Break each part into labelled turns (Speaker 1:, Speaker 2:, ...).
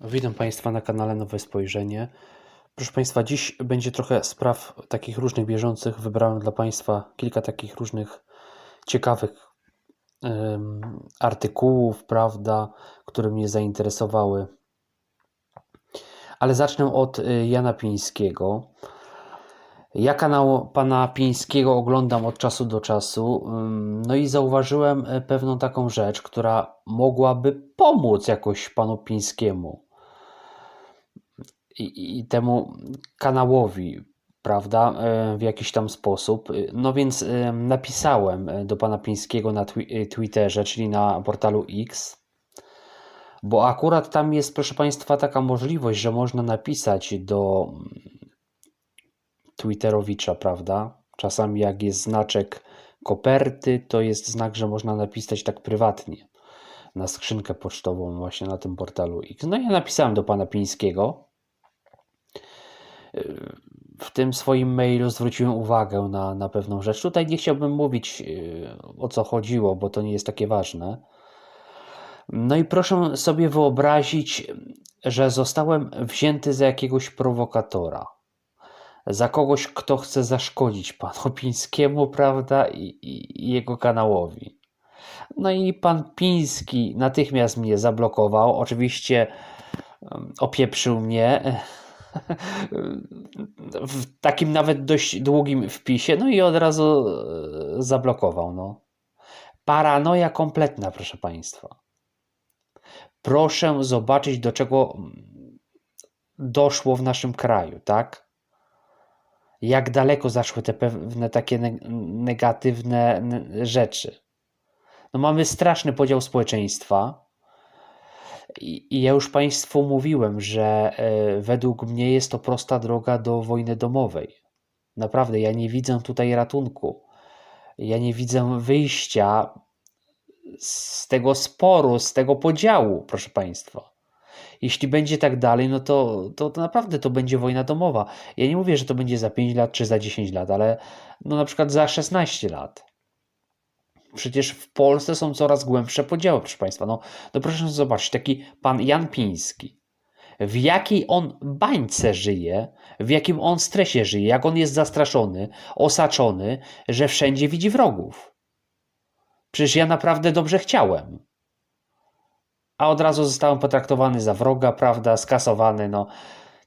Speaker 1: Witam Państwa na kanale Nowe Spojrzenie. Proszę Państwa, dziś będzie trochę spraw takich różnych bieżących. Wybrałem dla Państwa kilka takich różnych ciekawych em, artykułów, prawda, które mnie zainteresowały. Ale zacznę od y, Jana Pińskiego. Ja kanał pana Pińskiego oglądam od czasu do czasu, no i zauważyłem e, pewną taką rzecz, która mogłaby pomóc jakoś panu Pińskiemu i, i temu kanałowi, prawda, e, w jakiś tam sposób. Y, No więc e, napisałem e, do pana Pińskiego na twi- e, Twitterze, czyli na portalu X, bo akurat tam jest, proszę państwa, taka możliwość, że można napisać do Twitterowicza, prawda? Czasami jak jest znaczek koperty, to jest znak, że można napisać tak prywatnie na skrzynkę pocztową właśnie na tym portalu X. No ja napisałem do pana Pińskiego. W tym swoim mailu zwróciłem uwagę na, na pewną rzecz. Tutaj nie chciałbym mówić yy, o co chodziło, bo to nie jest takie ważne. No i proszę sobie wyobrazić, że zostałem wzięty za jakiegoś prowokatora za kogoś, kto chce zaszkodzić panu Pińskiemu, prawda, i, i, jego kanałowi. No i pan Piński natychmiast mnie zablokował. Oczywiście em, opieprzył mnie w takim nawet dość długim wpisie, no i od razu e, zablokował. No. Paranoja kompletna, proszę państwa. Proszę zobaczyć, do czego mm, doszło w naszym kraju, tak? jak daleko zaszły te pewne takie ne- negatywne rzeczy. No mamy straszny podział społeczeństwa. I, ja już Państwu mówiłem, że e, według mnie jest to prosta droga do wojny domowej. Naprawdę, ja nie widzę tutaj ratunku. Ja nie widzę wyjścia z tego sporu, z tego podziału, proszę Państwa. Jeśli będzie tak dalej, no to, to, to naprawdę to będzie wojna domowa. Ja nie mówię, że to będzie za 5 lat czy za 10 lat, ale no na przykład za 16 lat. Przecież w Polsce są coraz głębsze podziały, proszę Państwa. No, no proszę zobaczyć, taki pan Jan Piński. W jakiej on bańce żyje, w jakim on stresie żyje, jak on jest zastraszony, osaczony, że wszędzie widzi wrogów. Przecież ja naprawdę dobrze chciałem a od razu zostałem potraktowany za wroga, prawda, skasowany, no.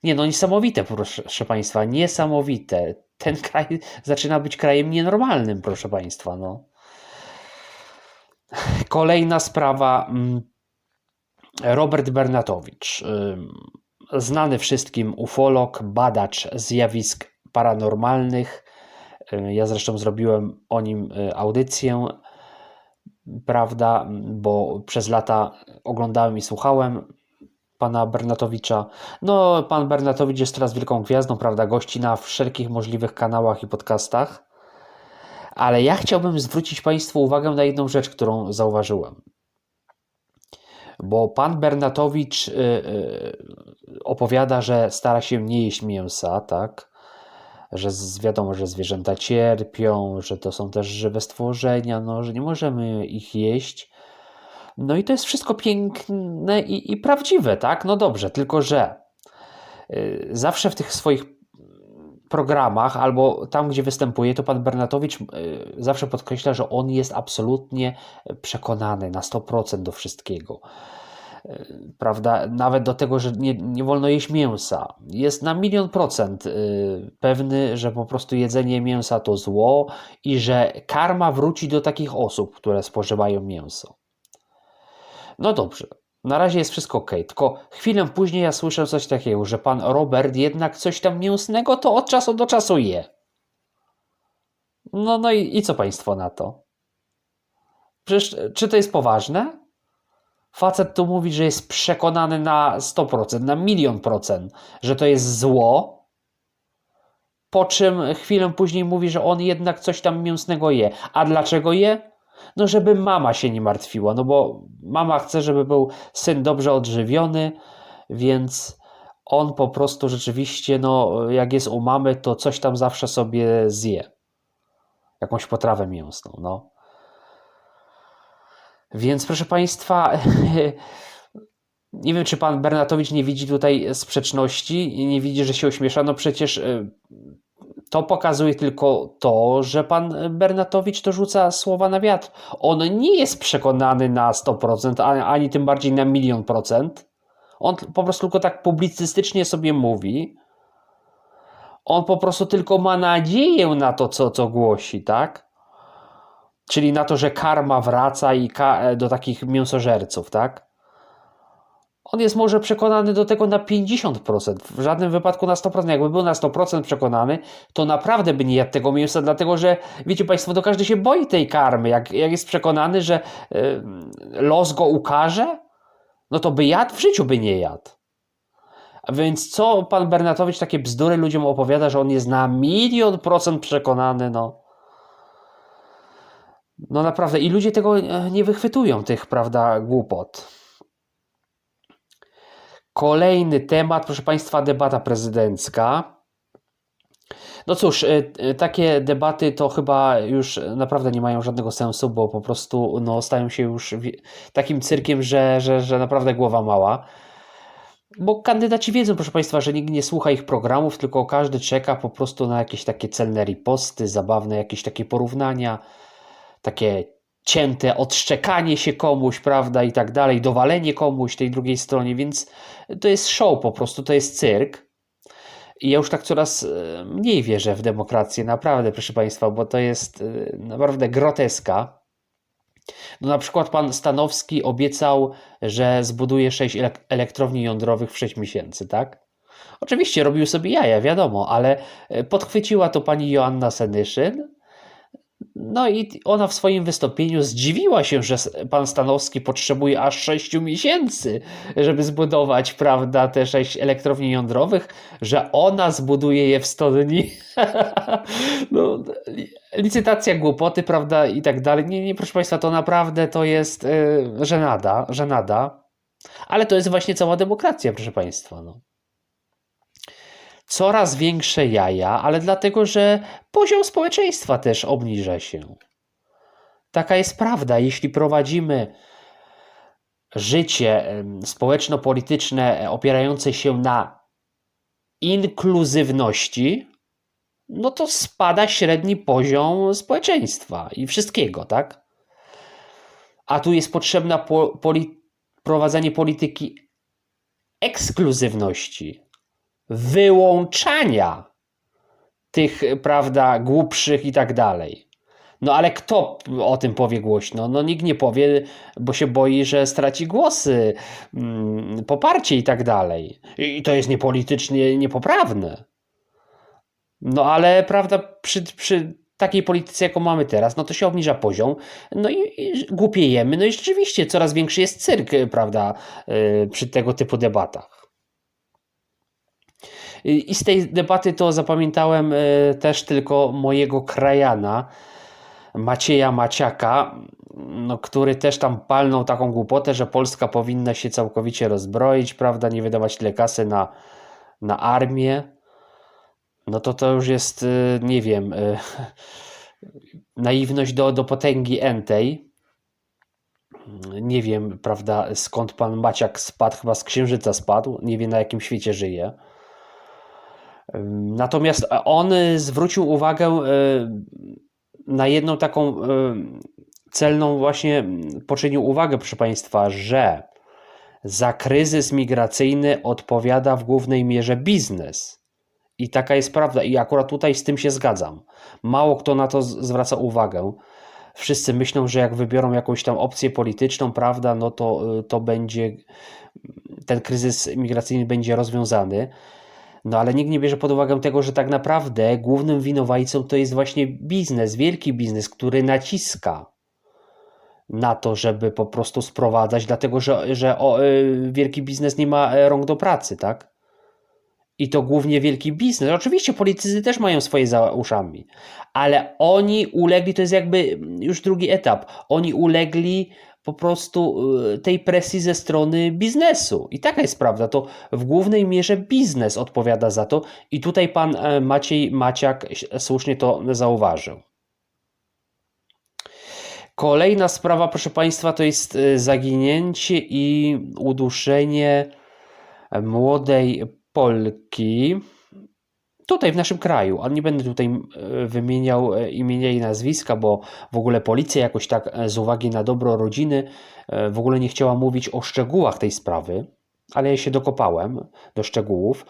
Speaker 1: Nie no, niesamowite, proszę Państwa, niesamowite. Ten kraj zaczyna być krajem nienormalnym, proszę Państwa, no. Kolejna sprawa. mm, Robert Bernatowicz, ym, znany wszystkim ufolog, badacz zjawisk paranormalnych. Y, Ja zresztą zrobiłem o nim y, audycję prawda, bo przez lata oglądałem i słuchałem pana Bernatowicza. No, pan Bernatowicz jest teraz wielką gwiazdą, prawda, gości na wszelkich możliwych kanałach i podcastach. Ale ja chciałbym zwrócić Państwu uwagę na jedną rzecz, którą zauważyłem. Bo pan Bernatowicz y, y, opowiada, że stara się nie jeść mięsa, tak? że wiadomo, że zwierzęta cierpią, że to są też żywe stworzenia, no, że nie możemy ich jeść. No i to jest wszystko piękne i, i prawdziwe, tak? No dobrze, tylko że y, zawsze w tych swoich programach albo tam, gdzie występuje, to pan Bernatowicz y, zawsze podkreśla, że on jest absolutnie przekonany na 100% do wszystkiego prawda, nawet do tego, że nie, nie wolno jeść mięsa. Jest na milion procent y, pewny, że po prostu jedzenie mięsa to zło i że karma wróci do takich osób, które spożywają mięso. No dobrze, na razie jest wszystko ok, tylko chwilę później ja słyszę coś takiego, że pan Robert jednak coś tam mięsnego to od czasu do czasu je. No, no i, i co państwo na to? Przecież, czy to jest poważne? Facet tu mówi, że jest przekonany na 100%, na milion procent, że to jest zło, po czym chwilę później mówi, że on jednak coś tam mięsnego je. A dlaczego je? No, żeby mama się nie martwiła, no bo mama chce, żeby był syn dobrze odżywiony, więc on po prostu rzeczywiście, no, jak jest u mamy, to coś tam zawsze sobie zje. Jakąś potrawę mięsną, no. Więc proszę Państwa, Nie wiem, czy pan Bernatowicz nie widzi tutaj sprzeczności i nie widzi, że się ośmiesza. No przecież y, to pokazuje tylko to, że pan Bernatowicz to rzuca słowa na wiatr. On nie jest przekonany na 100%, ani tym bardziej na milion procent. On po prostu tylko tak publicystycznie sobie mówi. On po prostu tylko ma nadzieję na to, co, co głosi, tak? Czyli na to, że karma wraca i ka do takich mięsożerców, tak? On jest może przekonany do tego na 50%, w żadnym wypadku na 100%. Jakby był na 100% przekonany, to naprawdę by nie jadł tego mięsa, dlatego że, wiecie Państwo, to każdy się boi tej karmy. Jak, jak jest przekonany, że y, los go ukaże, no to by jadł, w życiu by nie jadł. A więc co pan Bernatowicz takie bzdury ludziom opowiada, że on jest na milion procent przekonany, no. No naprawdę, i ludzie tego e, nie wychwytują, tych, prawda, głupot. Kolejny temat, proszę Państwa, debata prezydencka. No cóż, e, e, takie debaty to chyba już naprawdę nie mają żadnego sensu, bo po prostu no, stają się już takim cyrkiem, że, że, że naprawdę głowa mała. Bo kandydaci wiedzą, proszę Państwa, że nikt nie słucha ich programów, tylko każdy czeka po prostu na jakieś takie celne riposty, zabawne jakieś takie porównania, takie cięte odszczekanie się komuś, prawda, i tak dalej, dowalenie komuś tej drugiej stronie, więc to jest show po prostu, to jest cyrk. I ja już tak coraz e, mniej wierzę w demokrację, naprawdę, proszę Państwa, bo to jest e, naprawdę groteska. No na przykład pan Stanowski obiecał, że zbuduje 6 elektrowni jądrowych w 6 miesięcy, tak? Oczywiście robił sobie jaja, wiadomo, ale e, podchwyciła to pani Joanna Senyszyn, no i ona w swoim wystąpieniu zdziwiła się, że pan Stanowski potrzebuje aż 6 miesięcy, żeby zbudować, prawda, te 6 elektrowni jądrowych, że ona zbuduje je w 100 dni. no, licytacja głupoty, prawda, i tak dalej. Nie, nie, proszę Państwa, to naprawdę to jest yy, żenada, żenada. Ale to jest właśnie cała demokracja, proszę Państwa. No coraz większe jaja, ale dlatego, że poziom społeczeństwa też obniża się. Taka jest prawda. Jeśli prowadzimy życie społeczno-polityczne opierające się na inkluzywności, no to spada średni poziom społeczeństwa i wszystkiego, tak? A tu jest potrzebna po, poli, prowadzenie polityki ekskluzywności, wyłączania tych, prawda, głupszych i tak dalej. No ale kto o tym powie głośno? No nikt nie powie, bo się boi, że straci głosy, mm, poparcie i tak dalej. I to jest niepolitycznie niepoprawne. No ale prawda, przy, przy takiej polityce, jaką mamy teraz, no to się obniża poziom, no i, i głupiejemy, no i rzeczywiście coraz większy jest cyrk, prawda, yy, przy tego typu debatach. I z tej debaty to zapamiętałem e, też tylko mojego krajana, Macieja Maciaka, no, który też tam palnął taką głupotę, że Polska powinna się całkowicie rozbroić, prawda, nie wydawać tyle kasy na, na armię. No to to już jest, e, nie wiem, e, naiwność do, do potęgi entej. Nie wiem, prawda, skąd pan Maciak spadł, chyba z księżyca spadł, nie wiem na jakim świecie żyje. Natomiast on zwrócił uwagę e, na jedną taką e, celną właśnie poczynił uwagę, proszę Państwa, że za kryzys migracyjny odpowiada w głównej mierze biznes. I taka jest prawda, i akurat tutaj z tym się zgadzam. Mało kto na to zwraca uwagę. Wszyscy myślą, że jak wybiorą jakąś tam opcję polityczną, prawda, no to, e, to będzie ten kryzys migracyjny będzie rozwiązany. No ale nikt nie bierze pod uwagę tego, że tak naprawdę głównym winowajcą to jest właśnie biznes, wielki biznes, który naciska na to, żeby po prostu sprowadzać, dlatego że, że o, y, wielki biznes nie ma e, rąk do pracy, tak? I to głównie wielki biznes. Oczywiście politycy też mają swoje za uszami, ale oni ulegli, to jest jakby już drugi etap, oni ulegli po prostu y, tej presji ze strony biznesu. I taka jest prawda, to w głównej mierze biznes odpowiada za to i tutaj pan e, Maciej Maciak słusznie to zauważył. Kolejna sprawa, proszę Państwa, to jest y, zaginięcie i uduszenie młodej Polki tutaj w naszym kraju. A nie będę tutaj y, wymieniał y, imienia i nazwiska, bo w ogóle policja jakoś tak z uwagi na dobro rodziny w ogóle nie chciała mówić o szczegółach tej sprawy, ale ja się dokopałem do szczegółów.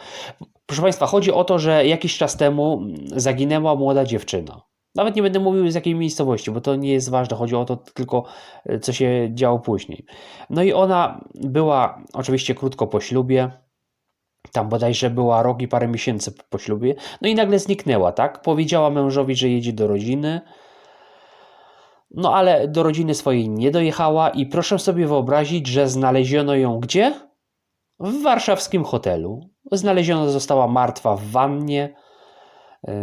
Speaker 1: Proszę Państwa, chodzi o to, że jakiś czas temu zaginęła młoda dziewczyna. Nawet nie będę mówił z jakiej miejscowości, bo to nie jest ważne. Chodzi o to tylko, e, co się działo później. No i ona była oczywiście krótko po ślubie. Tam bodajże była rok i parę miesięcy po ślubie. No i nagle zniknęła, tak? Powiedziała mężowi, że jedzie do rodziny. No ale do rodziny swojej nie dojechała i proszę sobie wyobrazić, że znaleziono ją gdzie? W warszawskim hotelu. Znaleziona została martwa w wannie E,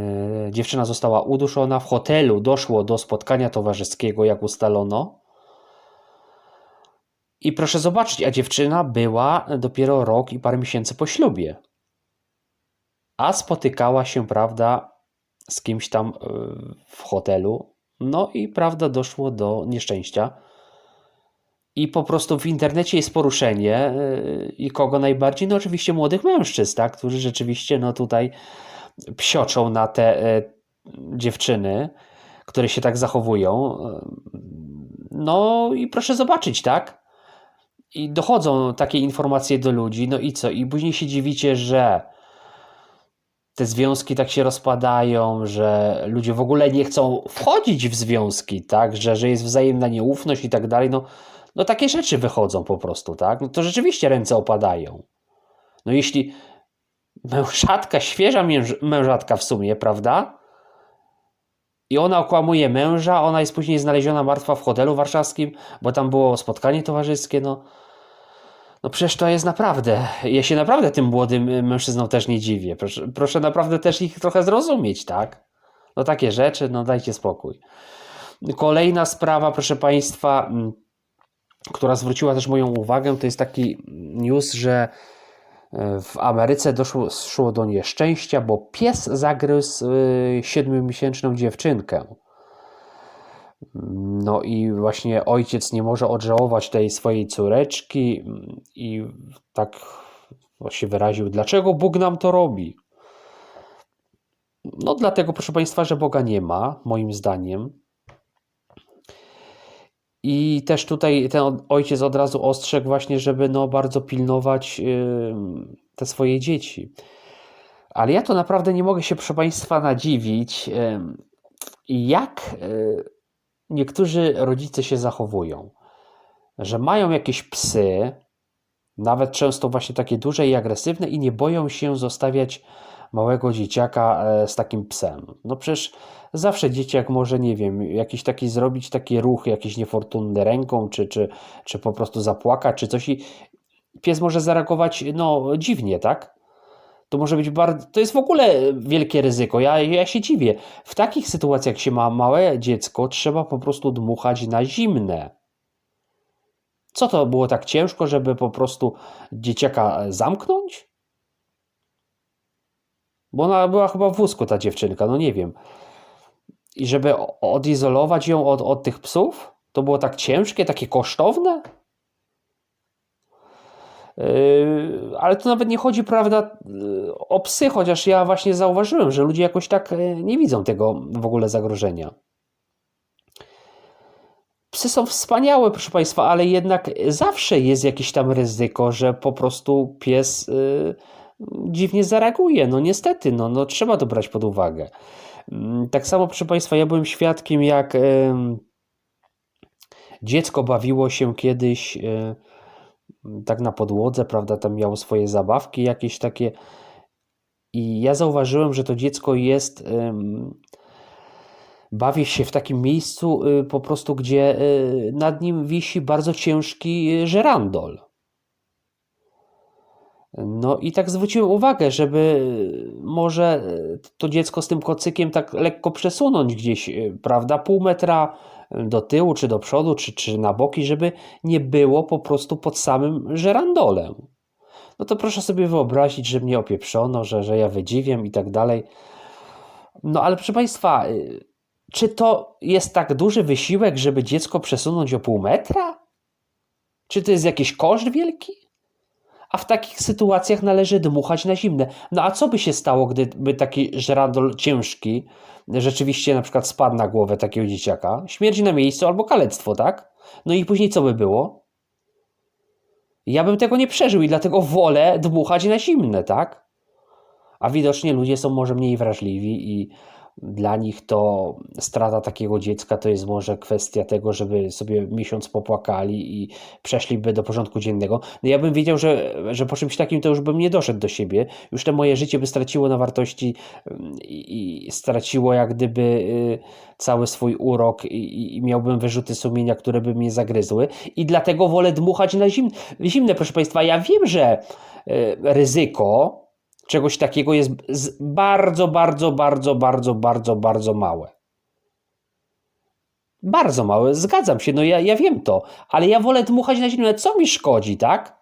Speaker 1: dziewczyna została uduszona. W hotelu doszło do spotkania towarzyskiego, jak ustalono. I proszę zobaczyć, a dziewczyna była dopiero rok i parę miesięcy po ślubie. A spotykała się, prawda, z kimś tam e, w hotelu. No i prawda, doszło do nieszczęścia. I po prostu w internecie jest poruszenie e, i kogo najbardziej? No oczywiście młodych mężczyzn, tak, którzy rzeczywiście no tutaj psioczą na te e, dziewczyny, które się tak zachowują. No i proszę zobaczyć, tak? I dochodzą takie informacje do ludzi, no i co? I później się dziwicie, że te związki tak się rozpadają, że ludzie w ogóle nie chcą wchodzić w związki, tak? Że, że jest wzajemna nieufność i tak dalej. No, no takie rzeczy wychodzą po prostu, tak? No to rzeczywiście ręce opadają. No jeśli mężatka, świeża mężatka w sumie, prawda? I ona okłamuje męża, ona jest później znaleziona martwa w hotelu warszawskim, bo tam było spotkanie towarzyskie, no. No przecież to jest naprawdę, ja się naprawdę tym młodym mężczyznom też nie dziwię. Proszę, proszę naprawdę też ich trochę zrozumieć, tak? No takie rzeczy, no dajcie spokój. Kolejna sprawa, proszę Państwa, mm, która zwróciła też moją uwagę, to jest taki news, że w Ameryce doszło szło do nieszczęścia, bo pies zagryzł y, siedmiomiesięczną dziewczynkę. No i właśnie ojciec nie może odżałować tej swojej córeczki i tak się wyraził, dlaczego Bóg nam to robi? No dlatego, proszę Państwa, że Boga nie ma, moim zdaniem. I też tutaj ten ojciec od razu ostrzegł właśnie, żeby no bardzo pilnować te swoje dzieci. Ale ja to naprawdę nie mogę się, proszę Państwa, nadziwić, jak e, niektórzy rodzice się zachowują. Że mają jakieś psy, nawet często właśnie takie duże i agresywne, i nie boją się zostawiać małego dzieciaka e, z takim psem. No przecież zawsze dzieciak może, nie wiem, jakiś taki zrobić taki ruch, jakiś niefortunny ręką, czy, czy, czy po prostu zapłakać, czy coś i pies może zareagować, no, dziwnie, tak? To może być bardzo, to jest w ogóle wielkie ryzyko. Ja, ja się dziwię. W takich sytuacjach, jak się ma małe dziecko, trzeba po prostu dmuchać na zimne. Co to było tak ciężko, żeby po prostu dzieciaka zamknąć? Bo ona była chyba w wózku, ta dziewczynka, no nie wiem. I żeby odizolować ją od, od tych psów, to było tak ciężkie, takie kosztowne? Yy, ale to nawet nie chodzi, prawda, yy, o psy, chociaż ja właśnie zauważyłem, że ludzie jakoś tak yy, nie widzą tego w ogóle zagrożenia. Psy są wspaniałe, proszę Państwa, ale jednak zawsze jest jakieś tam ryzyko, że po prostu pies dziwnie zareaguje. No niestety, no, no trzeba to brać pod uwagę. Mm, tak samo, proszę Państwa, ja byłem świadkiem, jak dziecko bawiło się kiedyś e, tak na podłodze, prawda, tam miało swoje zabawki jakieś takie i ja zauważyłem, że to dziecko jest bawi się w takim miejscu y, po prostu, gdzie y, nad nim wisi bardzo ciężki żerandol. No i tak zwróciłem uwagę, żeby może to dziecko z tym kocykiem tak lekko przesunąć gdzieś, prawda, pół metra do tyłu, czy do przodu, czy, czy na boki, żeby nie było po prostu pod samym żerandolem. No to proszę sobie wyobrazić, że mnie opieprzono, że, że ja wydziwiam i tak dalej. No ale proszę Państwa, czy to jest tak duży wysiłek, żeby dziecko przesunąć o pół metra? Czy to jest jakiś koszt wielki? A w takich sytuacjach należy dmuchać na zimne. No a co by się stało, gdyby taki żerandol ciężki rzeczywiście na przykład spadł na głowę takiego dzieciaka? Śmierć na miejscu albo kalectwo, tak? No i później co by było? Ja bym tego nie przeżył i dlatego wolę dmuchać na zimne, tak? A widocznie ludzie są może mniej wrażliwi i dla nich to strata takiego dziecka to jest może kwestia tego, żeby sobie miesiąc popłakali i przeszliby do porządku dziennego. No ja bym wiedział, że, że po czymś takim to już bym nie doszedł do siebie. Już to moje życie by straciło na wartości mm, i, straciło jak gdyby y, cały swój urok i, i, miałbym wyrzuty sumienia, które by mnie zagryzły. I dlatego wolę dmuchać na zimne. zimne proszę Państwa. Ja wiem, że y, ryzyko czegoś takiego jest bardzo, bardzo, bardzo, bardzo, bardzo, bardzo małe. Bardzo małe, zgadzam się, no ja, ja wiem to, ale ja wolę dmuchać na ziemię, co mi szkodzi, tak?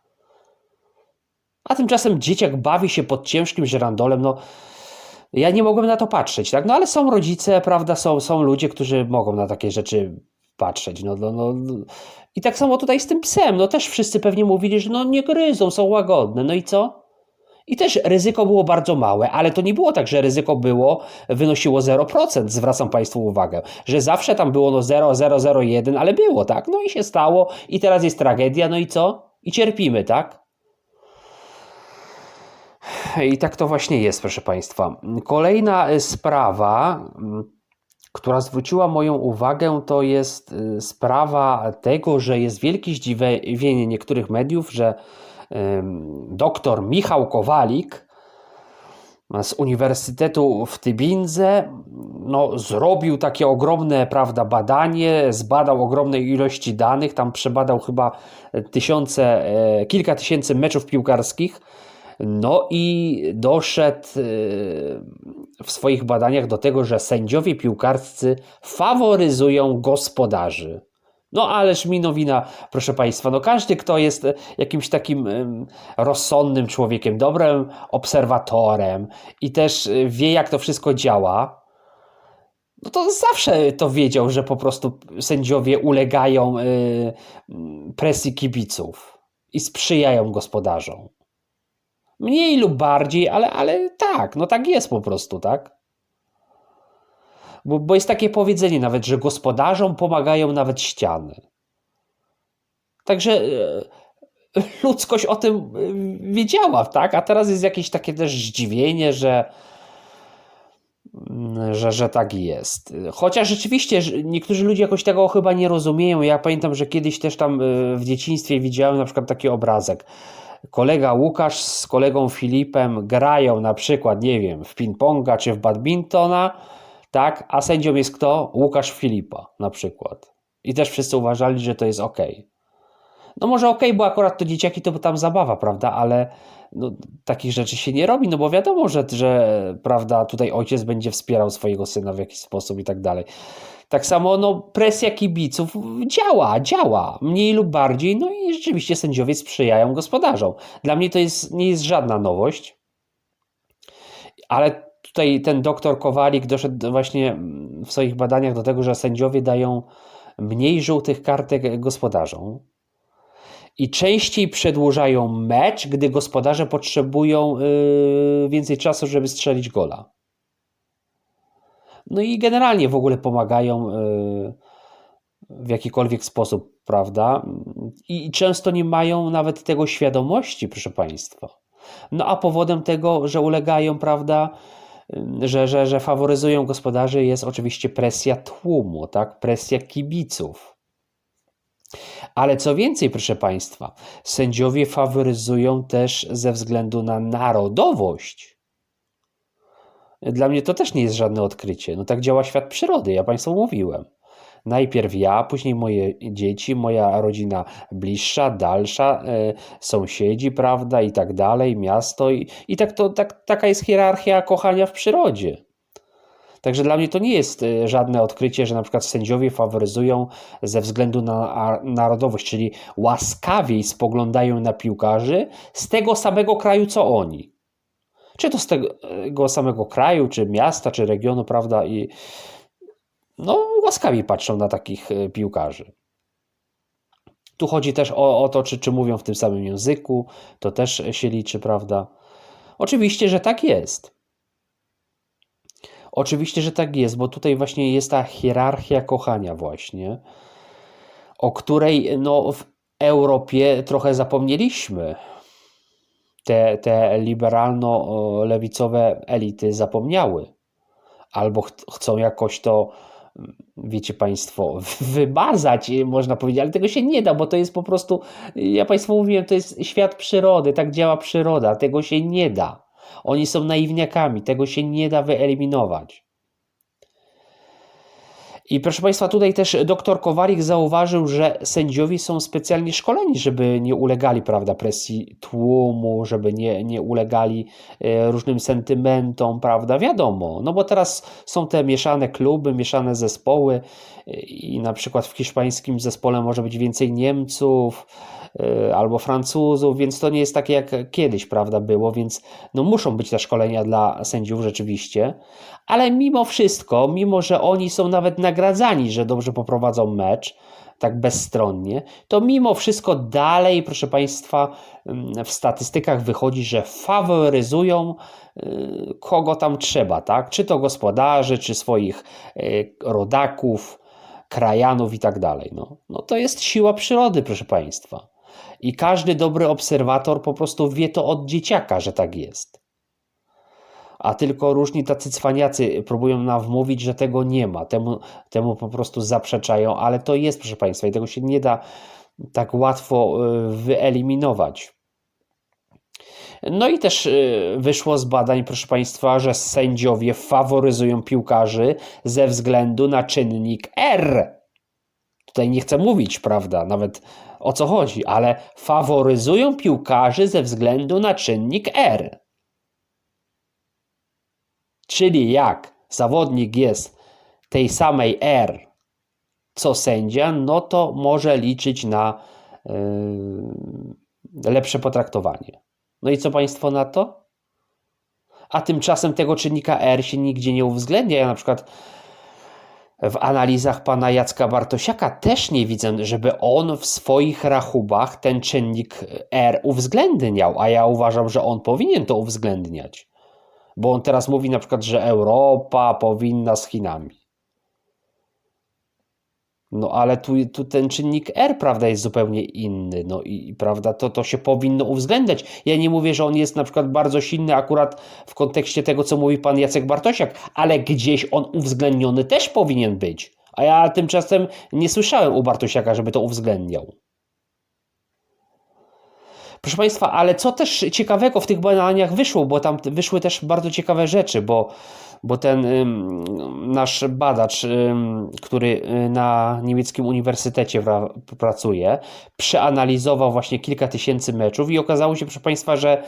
Speaker 1: A tymczasem dzieciak bawi się pod ciężkim żerandolem, no ja nie mogłem na to patrzeć, tak? No ale są rodzice, prawda, są, są ludzie, którzy mogą na takie rzeczy patrzeć, no, no, no. I tak samo tutaj z tym psem, no też wszyscy pewnie mówili, że no nie gryzą, są łagodne, no i co? I też ryzyko było bardzo małe, ale to nie było tak, że ryzyko było, wynosiło 0%, zwracam Państwu uwagę, że zawsze tam było no 0,001, ale było, tak? No i się stało i teraz jest tragedia, no i co? I cierpimy, tak? I tak to właśnie jest, proszę Państwa. Kolejna sprawa, która zwróciła moją uwagę, to jest y, sprawa tego, że jest wielkie zdziwienie niektórych mediów, że doktor Michał Kowalik z Uniwersytetu w Tybindze no, zrobił takie ogromne prawda, badanie, zbadał ogromne ilości danych, tam przebadał chyba tysiące, e, kilka tysięcy meczów piłkarskich. No i doszedł e, w swoich badaniach do tego, że sędziowie piłkarscy faworyzują gospodarzy. No ależ mi nowina, proszę Państwa, no każdy, kto jest e, jakimś takim rozsądnym człowiekiem, dobrym obserwatorem i też e, wie, jak to wszystko działa, no to zawsze to wiedział, że po prostu sędziowie ulegają e, presji kibiców i sprzyjają gospodarzom. Mniej lub bardziej, ale, ale tak, no tak jest po prostu, tak? Bo, bo jest takie powiedzenie nawet, że gospodarzom pomagają nawet ściany. Także e, ludzkość o tym e, wiedziała, tak? A teraz jest jakieś takie też zdziwienie, że, mm, że, że tak jest. Chociaż rzeczywiście niektórzy ludzie jakoś tego chyba nie rozumieją. Ja pamiętam, że kiedyś też tam e, w dzieciństwie widziałem na przykład taki obrazek. Kolega Łukasz z kolegą Filipem grają na przykład, nie wiem, w ping-ponga czy w badmintona tak? A sędzią jest kto? Łukasz Filipa na przykład. I też wszyscy uważali, że to jest ok. No może ok, bo akurat to dzieciaki to tam zabawa, prawda? Ale no, takich rzeczy się nie robi, no bo wiadomo, że, że prawda, tutaj ojciec będzie wspierał swojego syna w jakiś sposób i tak dalej. Tak samo no, presja kibiców działa, działa, mniej lub bardziej, no i rzeczywiście sędziowie sprzyjają gospodarzom. Dla mnie to jest, nie jest żadna nowość, ale Tutaj ten doktor Kowalik doszedł właśnie w swoich badaniach do tego, że sędziowie dają mniej żółtych kartek gospodarzom i częściej przedłużają mecz, gdy gospodarze potrzebują yy, więcej czasu, żeby strzelić gola. No i generalnie w ogóle pomagają yy, w jakikolwiek sposób, prawda? I często nie mają nawet tego świadomości, proszę Państwa. No a powodem tego, że ulegają, prawda, że, że, że faworyzują gospodarzy, jest oczywiście presja tłumu, tak? presja kibiców. Ale co więcej, proszę Państwa, sędziowie faworyzują też ze względu na narodowość. Dla mnie to też nie jest żadne odkrycie. No tak działa świat przyrody, ja Państwu mówiłem najpierw ja, później moje dzieci, moja rodzina bliższa, dalsza, e, sąsiedzi, prawda, i tak dalej, miasto. I, i tak to, tak, taka jest hierarchia kochania w przyrodzie. Także dla mnie to nie jest e, żadne odkrycie, że na przykład sędziowie faworyzują ze względu na narodowość, czyli łaskawiej spoglądają na piłkarzy z tego samego kraju co oni. Czy to z tego samego kraju, czy miasta, czy regionu, prawda? I no, łaskawie patrzą na takich y, piłkarzy. Tu chodzi też o, o to, czy, czy mówią w tym samym języku, to też się liczy, prawda? Oczywiście, że tak jest. Oczywiście, że tak jest, bo tutaj właśnie jest ta hierarchia kochania właśnie, o której no, w Europie trochę zapomnieliśmy. Te, te liberalno-lewicowe elity zapomniały. Albo ch chcą jakoś to, wiecie Państwo, wymazać, można powiedzieć, ale tego się nie da, bo to jest po prostu, ja Państwu mówiłem, to jest świat przyrody, tak działa przyroda, tego się nie da. Oni są naiwniakami, tego się nie da wyeliminować. I proszę Państwa, tutaj też dr Kowalik zauważył, że sędziowie są specjalnie szkoleni, żeby nie ulegali prawda, presji tłumu, żeby nie, nie ulegali e, różnym sentymentom, prawda, wiadomo. No bo teraz są te mieszane kluby, mieszane zespoły e, i na przykład w hiszpańskim zespole może być więcej Niemców, albo Francuzów, więc to nie jest takie jak kiedyś, prawda, było, więc no muszą być te szkolenia dla sędziów rzeczywiście, ale mimo wszystko, mimo że oni są nawet nagradzani, że dobrze poprowadzą mecz, tak bezstronnie, to mimo wszystko dalej, proszę Państwa, w statystykach wychodzi, że faworyzują y, kogo tam trzeba, tak? Czy to gospodarzy, czy swoich y, rodaków, krajanów i tak dalej. No, no to jest siła przyrody, proszę Państwa. I każdy dobry obserwator po prostu wie to od dzieciaka, że tak jest. A tylko różni tacy cwaniacy próbują nam wmówić, że tego nie ma. Temu, temu po prostu zaprzeczają, ale to jest, proszę Państwa, i tego się nie da tak łatwo y, wyeliminować. No i też y, wyszło z badań, proszę Państwa, że sędziowie faworyzują piłkarzy ze względu na czynnik R. Tutaj nie chcę mówić, prawda, nawet o co chodzi, ale faworyzują piłkarzy ze względu na czynnik R. Czyli jak zawodnik jest tej samej R co sędzia, no to może liczyć na yy, lepsze potraktowanie. No i co Państwo na to? A tymczasem tego czynnika R się nigdzie nie uwzględnia. Ja na przykład w analizach pana Jacka Bartosiaka też nie widzę, żeby on w swoich rachubach ten czynnik R uwzględniał, a ja uważam, że on powinien to uwzględniać. Bo on teraz mówi na przykład, że Europa powinna z Chinami. No ale tu, tu ten czynnik R, prawda, jest zupełnie inny. No i prawda, to, to się powinno uwzględniać. Ja nie mówię, że on jest na przykład bardzo silny akurat w kontekście tego, co mówi pan Jacek Bartosiak, ale gdzieś on uwzględniony też powinien być. A ja tymczasem nie słyszałem u Bartosiaka, żeby to uwzględniał. Proszę Państwa, ale co też ciekawego w tych badaniach wyszło, bo tam wyszły też bardzo ciekawe rzeczy, bo bo ten nasz badacz, który y, na niemieckim uniwersytecie pracuje, przeanalizował właśnie kilka tysięcy meczów i okazało się, proszę Państwa, że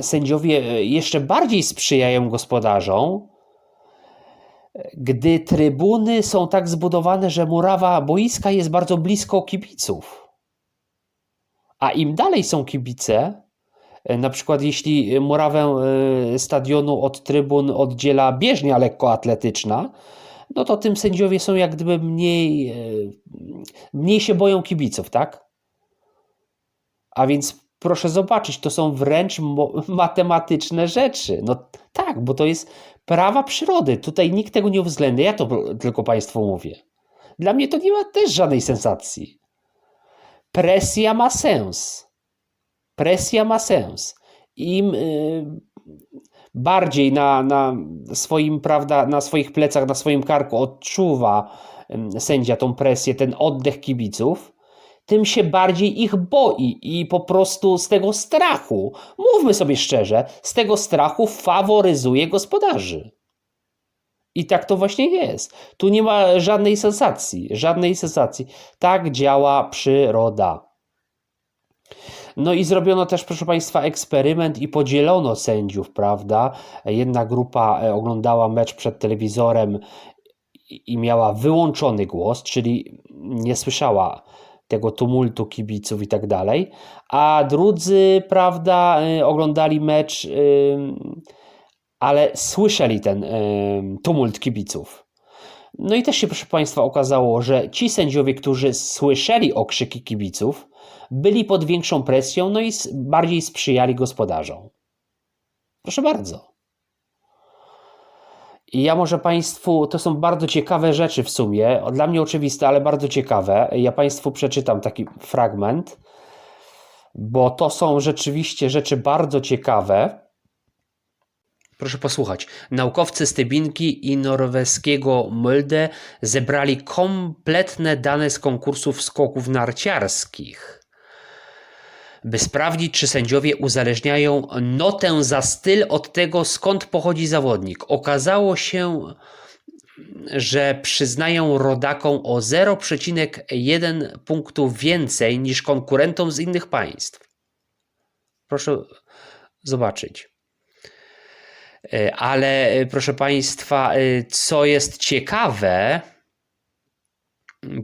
Speaker 1: sędziowie jeszcze bardziej sprzyjają gospodarzom, gdy trybuny są tak zbudowane, że murawa boiska jest bardzo blisko kibiców. A im dalej są kibice, na przykład jeśli murawę e, stadionu od trybun oddziela bieżnia lekkoatletyczna, no to tym sędziowie są jak gdyby mniej, e, mniej się boją kibiców, tak? A więc proszę zobaczyć, to są wręcz matematyczne rzeczy. No tak, bo to jest prawa przyrody. Tutaj nikt tego nie uwzględnia. Ja to tylko Państwu mówię. Dla mnie to nie ma też żadnej sensacji. Presja ma sens presja ma sens. Im y, bardziej na, na, swoim, prawda, na swoich plecach, na swoim karku odczuwa sędzia tą presję, ten oddech kibiców, tym się bardziej ich boi i po prostu z tego strachu, mówmy sobie szczerze, z tego strachu faworyzuje gospodarzy. I tak to właśnie jest. Tu nie ma żadnej sensacji, żadnej sensacji. Tak działa przyroda. No i zrobiono też, proszę Państwa, eksperyment i podzielono sędziów, prawda? Jedna grupa e, oglądała mecz przed telewizorem i miała wyłączony głos, czyli nie słyszała tego tumultu kibiców i tak dalej, a drudzy, prawda, e, oglądali mecz, ale słyszeli ten tumult kibiców. No i też się, proszę Państwa, okazało, że ci sędziowie, którzy słyszeli okrzyki kibiców, byli pod większą presją, no i bardziej sprzyjali gospodarzom. Proszę bardzo. I ja może Państwu, to są bardzo ciekawe rzeczy w sumie, dla mnie oczywiste, ale bardzo ciekawe. Ja Państwu przeczytam taki fragment, bo to są rzeczywiście rzeczy bardzo ciekawe. Proszę posłuchać. Naukowcy z Tybinki i norweskiego Molde zebrali kompletne dane z konkursów skoków narciarskich, by sprawdzić, czy sędziowie uzależniają notę za styl od tego, skąd pochodzi zawodnik. Okazało się, że przyznają rodakom o 0,1 punktu więcej niż konkurentom z innych państw. Proszę zobaczyć. E, Ale e, proszę Państwa, e, co jest ciekawe,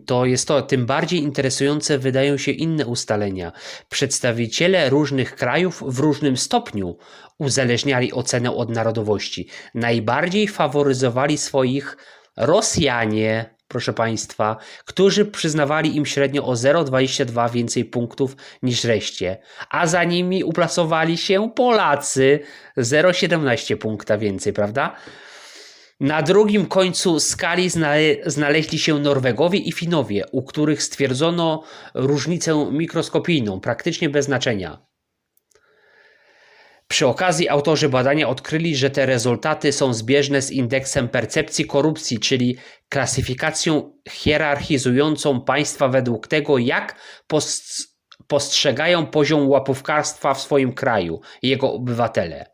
Speaker 1: to jest to, tym bardziej interesujące wydają się inne ustalenia. Przedstawiciele różnych krajów w różnym stopniu uzależniali ocenę od narodowości. Najbardziej faworyzowali swoich Rosjanie, proszę Państwa, którzy przyznawali im średnio o 0,22 więcej punktów niż reszcie, a za nimi uplasowali się Polacy 0,17 punkta więcej, prawda? Na drugim końcu skali znale- znaleźli się Norwegowie i Finowie, u których stwierdzono różnicę mikroskopijną, praktycznie bez znaczenia. Przy okazji autorzy badania odkryli, że te rezultaty są zbieżne z indeksem percepcji korupcji, czyli klasyfikacją hierarchizującą państwa według tego, jak post- postrzegają poziom łapówkarstwa w swoim kraju jego obywatele.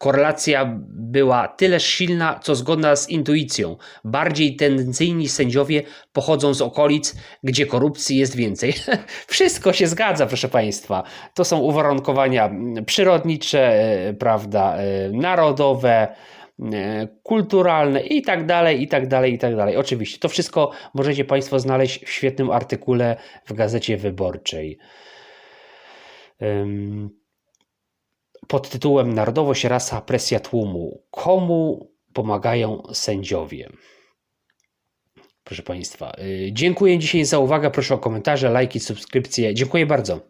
Speaker 1: Korelacja była tyleż silna, co zgodna z intuicją. Bardziej tendencyjni sędziowie pochodzą z okolic, gdzie korupcji jest więcej. Wszystko się zgadza, proszę Państwa. To są uwarunkowania mm, przyrodnicze, e, prawda, e, narodowe, e, kulturalne i tak dalej, i tak dalej, i tak dalej. Oczywiście, to wszystko możecie Państwo znaleźć w świetnym artykule w Gazecie Wyborczej. Pod tytułem Narodowość, rasa, presja tłumu. Komu pomagają sędziowie? Proszę Państwa, y, dziękuję dzisiaj za uwagę. Proszę o komentarze, lajki, subskrypcje. Dziękuję bardzo.